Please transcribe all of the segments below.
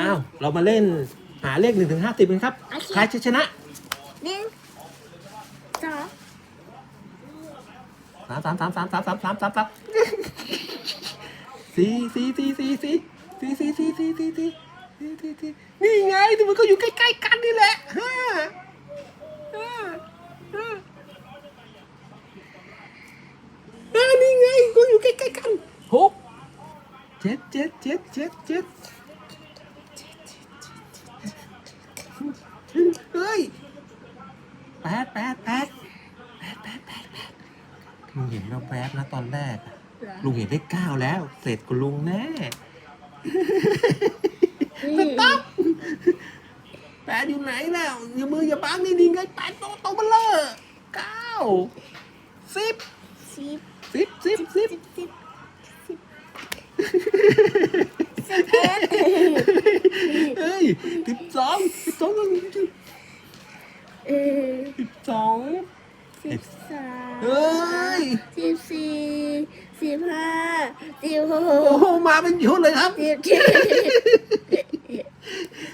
อ้าวเรามาเล่นหาเลขหนึ่งถึงห้าสิบกันครับ โอเค ใครจะชนะหนึ่งสองสามสามสามสามสามสามสามสามสามสี่สี่สี่สี่สี่สี่สี่สี่สี่สี่สี่สี่สี่สี่นี่ไงที่มันก็อยู่ใกล้ๆกันนี่แหละห้าห้าห้าอ่านี่ไงก็อยู่ใกล้ๆกันหกเจ็ดเจ็ดเจ็ดเจ็ดเจ็ด แปดแปดแปดแปดแปดแปดแปดลุงเห็นแวบๆนะตอนแรกอะลุงเห็นเลขเก้าแล้ว เสร็จกับลุงแน่ สต๊อปแปดอยู่ไหนแล้วอย่ามืออย่าบังนี่ดีไงแปดโตโตมาเลยเก้าสิบสิบสิบสิบสิบสิบสิบสิบสิบเอ็ด เอ้ยสิบสองสิบสอง เออ สิบสอง สิบสาม เอ้ย สิบสี่ สิบห้าสิบหโอ้กโหมาเป็นชุดเลยครับสิบเจ็ด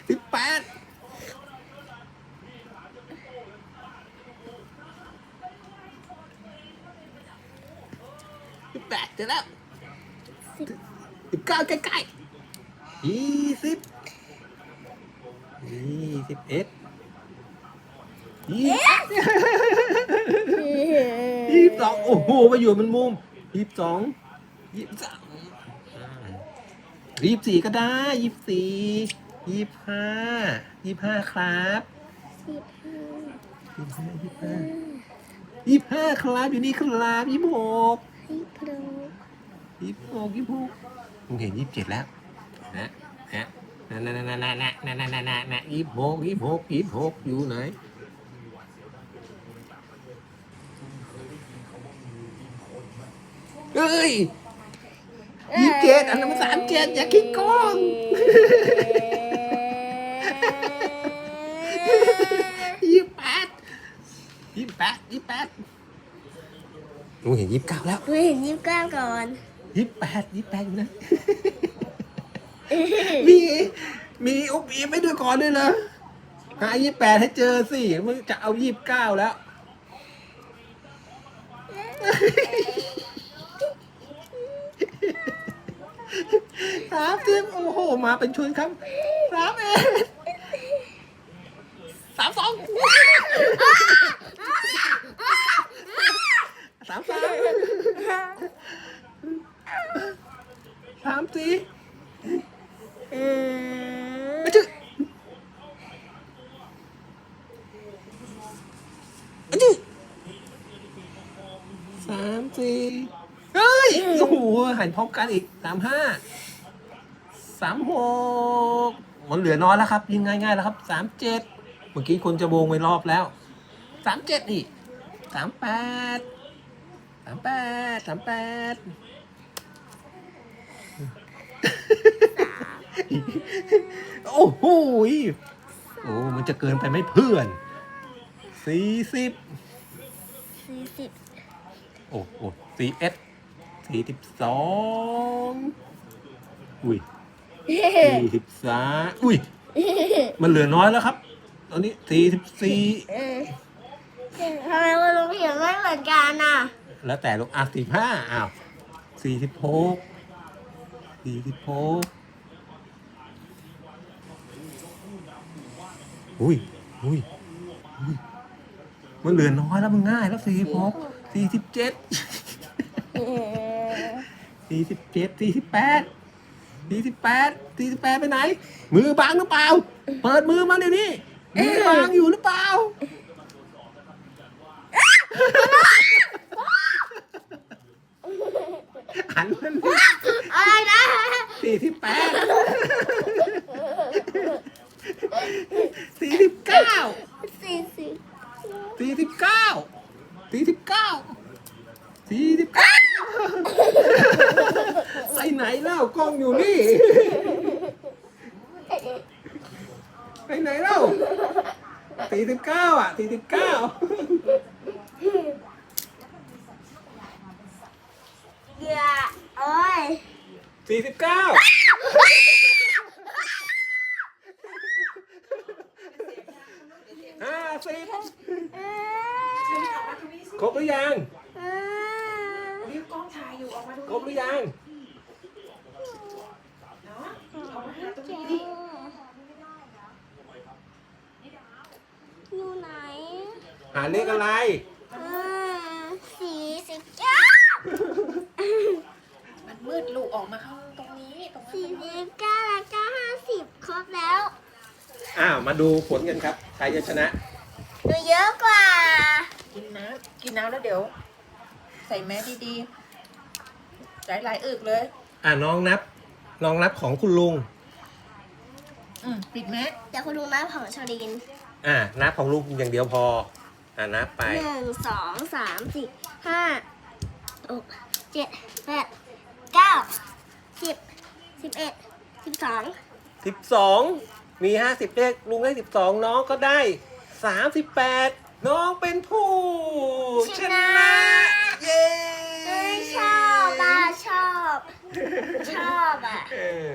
สิบแปดสิบแปดเสร็จแล้วสิบสิบเก้าใกล้ๆยี่สิบยี่สิบเอ็ดยี่ยี่สิบสองโอ้โห มาอยู่มันมุม ยี่สิบสองยี่สิบสามยี่สิบสี่ก็ได้ยี่สิบสี่ยี่สิบห้ายี่สิบห้าครับสิบห้ายี่สิบห้ายี่สิบห้ายี่สิบห้าครับอยู่นี่ครับยี่สิบหกให้พร้อมยี่สิบหกยี่สิบหกมึงเห็นยี่สิบเจ็ดแล้วนะนะนะนะนะนะนะนะนะนะนะนะยี่สิบหกยี่สิบหกยี่สิบหกอยู่ไหน เอ้ยยี่สิบเจ็ดอันนั้นมันสามเจ็ดอย่าคิดโกงยี่สิบแปดยี่สิบแปดยี่สิบแปดมึงเห็นยี่สิบเก้าแล้วเฮ้ยยี่สิบเก้าก่อนยี่สิบแปดยี่สิบแปดอยู่นะมี มีอุบอีไม่ด้วยก่อนด้วยเหรอหายี่แปดให้เจอสิมึงจะเอายี่บเก้าแล้ว สามสิบโอ้โห มาเป็นชุดครับสามเอ็ดสามสองสามสามสามสี่เอออะจึอะจึสามสี่ เฮ้ย โอ้โหหันพร้อมกันอีกสามห้าสามหกมันเหลือน้อยแล้วครับ ยิงง่ายๆแล้วครับสามเจ็ดเมื่อกี้คนจะโบงไปรอบแล้วสามเจ็ดนี่สามแปดสามแปดสามแปดโอ้โหยโอ้มันจะเกินไปไหมเพื่อนสี่สิบสี่สิบโอ้โหสี่เอส สี่สิบสองอุ้ยสี่สิบสามอุ้ย มันเหลือน้อยแล้วครับ ตอนนี้สี่สิบสี่เออทำไมวันลงเขียนไม่เหมือนกันอะ แล้วแต่ลูกอะสี่ห้าอ้าวสี่สิบหกสี่สิบหกอุ้ยอุ้ยอุ้ยมันเหลือน้อยแล้วมันง่ายแล้วสี่สิบหกสี่สิบเจ็ดเออ สี่สิบเจ็ดสี่สิบแปดสี่สิบแปดสี่สิบแปดไปไหน มือบังหรือเปล่า เปิดมือมาเดี๋ยวนี้มือบังอยู่หรือเปล่าหันมันอะไรนะสี่สิบแปดสี่สิบเก้า ไหนเล่ากล้องอยู่นี่ ไปไหนเล่าสี่สิบเก้าอะสี่สิบเก้าเกือโอ้ยสี่สิบเก้าห้าสิบครบหรือยัง เรียกกล้องถ่ายอยู่ออกมาดู ครบหรือยัง นี้ดิอยู่ไหนหาเลขอะไรเออสี่สิบเก้ามันมืดลูกออกมาข้างตรงนี้ตรงนั้นสี่สิบเก้าแล้วก็ห้าสิบครบแล้วอ้าว มาดูผลกันครับ ใครจะชนะ หนูเยอะกว่ากินน้ำกินน้ำแล้วเดี๋ยว ใส่แมสดีๆหลายหลายๆอึกเลย อ่าน้องนับ ลองนับของคุณลุง อืมปิดแมสเดี๋ยวคุณลุงนับของชลินอ่านับของลุงอย่างเดียวพอ อ่านับไปหนึ่งสองสามสี่ห้าหกเจ็ดแปดเก้าสิบสิบเอ็ดสิบสองสิบสองมีห้าสิบเลขลุงได้สิบสองน้องก็ได้สามสิบแปดน้องเป็นผู้ชนะ เย้เอ้ยชอบอะชอบ ชอบอะเออ